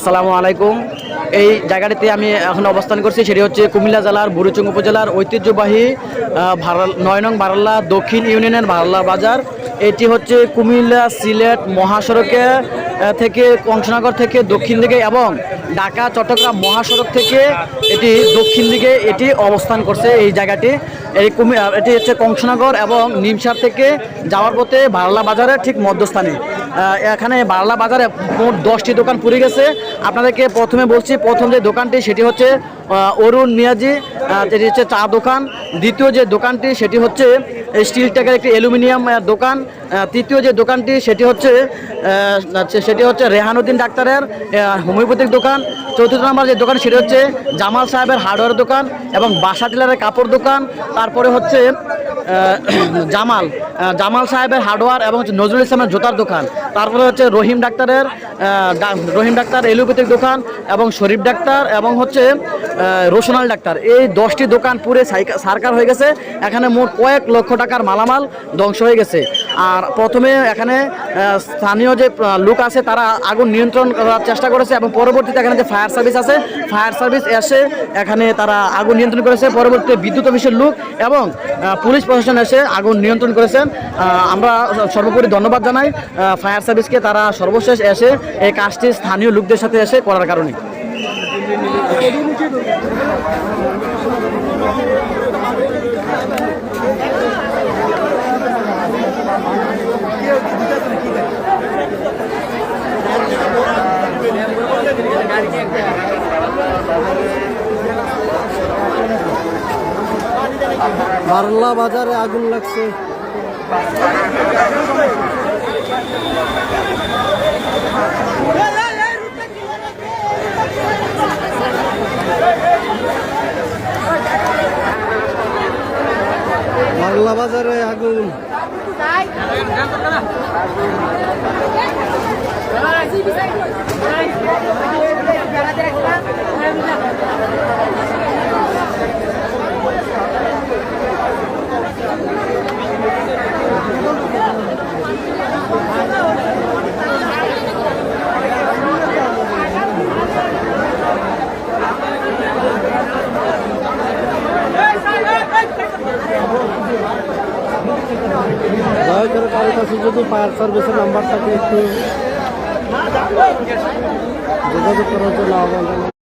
আসসালামু আলাইকুম। এই জায়গাটিতে আমি এখন অবস্থান করছি, সেটি হচ্ছে কুমিল্লা জেলার বুড়িচুং উপজেলার ঐতিহ্যবাহী ভারাল নয় নং বারাল্লা দক্ষিণ ইউনিয়নের বারাল্লা বাজার। এটি হচ্ছে কুমিল্লা সিলেট মহাসড়কে থেকে কংসনগর থেকে দক্ষিণ দিকে এবং ঢাকা, চট্টগ্রাম মহাসড়ক থেকে এটি দক্ষিণ দিকে এটি অবস্থান করছে এই জায়গাটি। এই কুমি এটি হচ্ছে কংসনগর এবং নিমসার থেকে যাওয়ার পথে বারলা বাজারের ঠিক মধ্যস্থানে। এখানে বারলা বাজারে মোট দশটি দোকান পুড়ে গেছে। আপনাদেরকে প্রথমে বলছি, প্রথম যে দোকানটি, সেটি হচ্ছে অরুণ মিয়াজি যেটি হচ্ছে চা দোকান। দ্বিতীয় যে দোকানটি, সেটি হচ্ছে স্টিল ট্যাগের একটি অ্যালুমিনিয়াম দোকান। তৃতীয় যে দোকানটি, সেটি হচ্ছে সেটি হচ্ছে রেহানুদ্দিন ডাক্তারের হোমিওপ্যাথিক দোকান। চতুর্থ নম্বর যে দোকান, সেটি হচ্ছে জামাল সাহেবের হার্ডওয়্যার দোকান এবং বাসা টিলারের কাপড় দোকান। তারপরে হচ্ছে জামাল জামাল সাহেবের হার্ডওয়্যার এবং হচ্ছে নজরুল ইসলামের জোতার দোকান। তারপরে হচ্ছে রহিম ডাক্তারের রহিম ডাক্তার এলোপ্যাথিক দোকান এবং শরীফ ডাক্তার এবং হচ্ছে রোশনাল ডাক্তার। এই দশটি দোকান পুরে সারকার হয়ে গেছে। এখানে মোট কয়েক লক্ষ টাকার মালামাল ধ্বংস হয়ে গেছে। আর প্রথমে এখানে স্থানীয় যে লোক আছে, তারা আগুন নিয়ন্ত্রণ করার চেষ্টা করেছে এবং পরবর্তীতে এখানে যে ফায়ার সার্ভিস আছে, ফায়ার সার্ভিস এসে এখানে তারা আগুন নিয়ন্ত্রণ করেছে। পরবর্তীতে বিদ্যুৎ অফিসের লোক এবং পুলিশ প্রশাসন এসে আগুন নিয়ন্ত্রণ করেছেন। আমরা সর্বোপরি ধন্যবাদ জানাই ফায়ার সার্ভিসকে। তারা সর্বশেষ এসে এই কাজটি স্থানীয় লোকদের সাথে এসে করার কারণে। বারলা বাজারে আগুন লাগছে। বাংলা বাজারে আগুন। দয়া করে কারও কাছে যদি ফায়ার সার্ভিসের নাম্বার থাকে একটু যোগাযোগ করার জন্য আহ্বান জানাই।